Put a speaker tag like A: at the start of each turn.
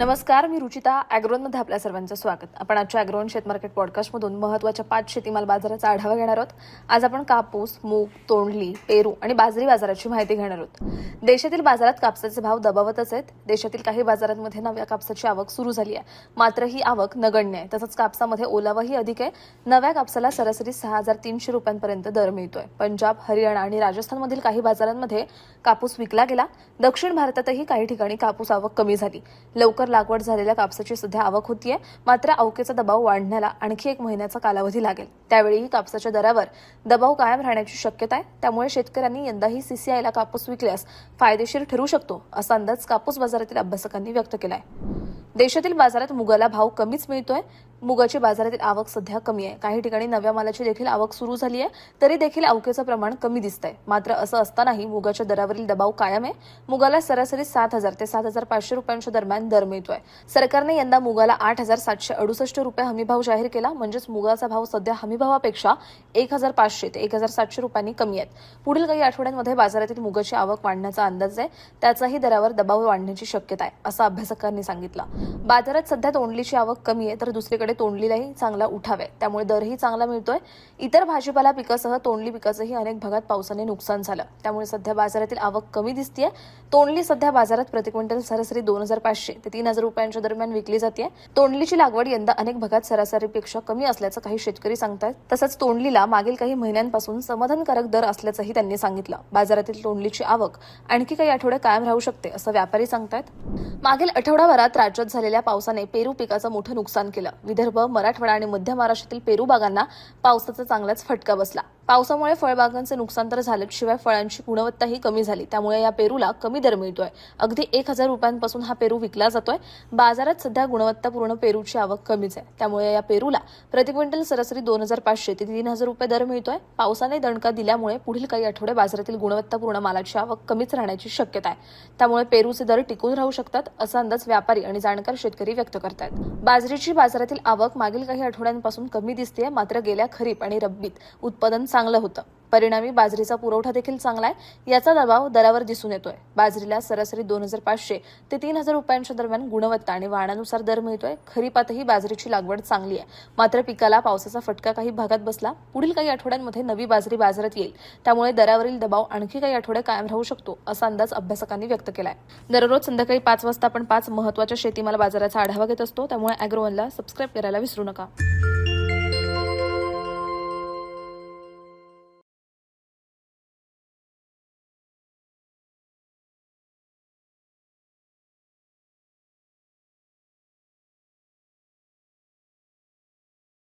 A: नमस्कार मी रुचिता ॲग्रोनमध्ये आपल्या सर्वांचं स्वागत. आपण आजच्या ॲग्रोन शेतमार्केट पॉडकास्टमधून महत्त्वाच्या पाच शेतीमाल बाजाराचा आढावा घेणार आहोत. आज आपण कापूस मूग तोंडली पेरू आणि बाजरी बाजाराची माहिती घेणार आहोत. देशातील बाजारात कापसाचे भाव दबावतच आहेत. देशातील काही बाजारांमध्ये नव्या कापसाची आवक सुरू झाली आहे. मात्र ही आवक नगण्य आहे. तसंच कापसामध्ये ओलावाही अधिक आहे. नव्या कापसाला सरासरी सहा हजार तीनशे रुपयांपर्यंत दर मिळतोय. पंजाब हरियाणा आणि राजस्थानमधील काही बाजारांमध्ये कापूस विकला गेला. दक्षिण भारतातही काही ठिकाणी कापूस आवक कमी झाली. लवकर लागवड झालेल्या कापसाची सध्या आवक होतीये. मात्र अवकेचा दबाव वाढण्याला आणखी एक महिन्याचा कालावधी लागेल. त्यावेळीही कापसाच्या दरावर दबाव कायम राहण्याची शक्यता आहे. त्यामुळे शेतकऱ्यांनी यंदाही सीसीआयला कापूस विकल्यास फायदेशीर ठरू शकतो असा अंदाज कापूस बाजारातील अभ्यासकांनी व्यक्त केलाय. देशातील बाजारात मुगाला भाव कमीच मिळतोय. मुगाची बाजारातील आवक सध्या कमी आहे. काही ठिकाणी नव्या मालाची देखील आवक सुरू झाली आहे तरी देखील अवकेचं प्रमाण कमी दिसतंय. मात्र असं असतानाही मुगाच्या दरावरील दबाव कायम आहे. मुगाला सरासरी सात हजार ते सात हजार पाचशे रुपयांच्या दरम्यान दर मिळतोय. सरकारने यंदा मुगाला आठ हजार सातशे अडुसष्ट रुपये हमीभाव जाहीर केला. म्हणजेच मुगाचा भाव सध्या हमीभावापेक्षा एक हजार पाचशे ते एक हजार सातशे रुपयांनी कमी आहेत. पुढील काही आठवड्यांमध्ये बाजारातील मुगाची आवक वाढण्याचा अंदाज आहे. त्याचाही दरावर दबाव वाढण्याची शक्यता आहे असं अभ्यासकांनी सांगितलं. बाजारात सध्या तोंडलीची आवक कमी आहे तर दुसरीकडे तोंडलीलाही चांगला उठाव. आहे त्यामुळे दरही चांगला मिळतोय. इतर भाजीपाला पिकासह तोंडली पिकाचंही अनेक भागात पावसाने नुकसान झालं. त्यामुळे सध्या बाजारातील आवक कमी दिसतीये. तोंडली सध्या बाजारात प्रति क्विंटल सरासरी दोन हजार पाचशे ते तीन हजार रुपयांच्या दरम्यान विकली जाते तोंडलीची लागवड यंदा अनेक भागात सरासरीपेक्षा कमी असल्याचं काही शेतकरी सांगतायत. तसंच तोंडलीला मागील काही महिन्यांपासून समाधानकारक दर असल्याचंही त्यांनी सांगितलं. बाजारातील तोंडलीची आवक आणखी काही आठवडे कायम राहू शकते असं व्यापारी सांगतायत. मागील आठवडाभरात राज्यात झालेल्या पावसाने पेरू पिकाचं मोठं नुकसान केलं. विदर्भ मराठवाडा आणि मध्य महाराष्ट्रातील पेरू बागांना पावसाचा चांगलाच फटका बसला. पावसामुळे फळबागांचे नुकसान तर झालंच शिवाय फळांची गुणवत्ताही कमी झाली. त्यामुळे या पेरूला कमी दर मिळतोय. अगदी एक हजार रुपयांपासून हा पेरू विकला जातोय. बाजारात सध्या गुणवत्तापूर्ण पेरूची आवक कमीच आहे. त्यामुळे या पेरूला प्रति क्विंटल सरासरी दोन हजार पाचशे ते तीन हजार रुपये दर मिळतोय. पावसाने दणका दिल्यामुळे पुढील काही आठवडे बाजारातील गुणवत्तापूर्ण मालाची आवक कमीच राहण्याची शक्यता आहे. त्यामुळे पेरूचे दर टिकून राहू शकतात असा अंदाज व्यापारी आणि जाणकार शेतकरी व्यक्त करतायत. बाजरीची बाजारातील आवक मागील काही आठवड्यांपासून कमी दिसते मात्र गेल्या खरीप आणि रब्बीत उत्पादन चांगलं होतं. परिणामी बाजरीचा पुरवठा देखील चांगला आहे. याचा दबाव दरावर दिसून येतोय. बाजरीला सरासरी दोन हजार पाचशे ते तीन हजार रुपयांच्या दरम्यान गुणवत्ता आणि वाणानुसार दर मिळतोय. खरीपातही बाजरीची लागवड चांगली आहे. मात्र पिकाला पावसाचा फटका काही भागात बसला. पुढील काही आठवड्यांमध्ये नवी बाजरी बाजारात येईल. त्यामुळे दरावरील दबाव आणखी काही आठवडे कायम राहू शकतो असा अंदाज अभ्यासकांनी व्यक्त केलाय. दररोज संध्याकाळी पाच वाजता आपण पाच महत्त्वाच्या शेतीमाल बाजाराचा आढावा घेत असतो. त्यामुळे अॅग्रोवनला सबस्क्राईब करायला विसरू नका.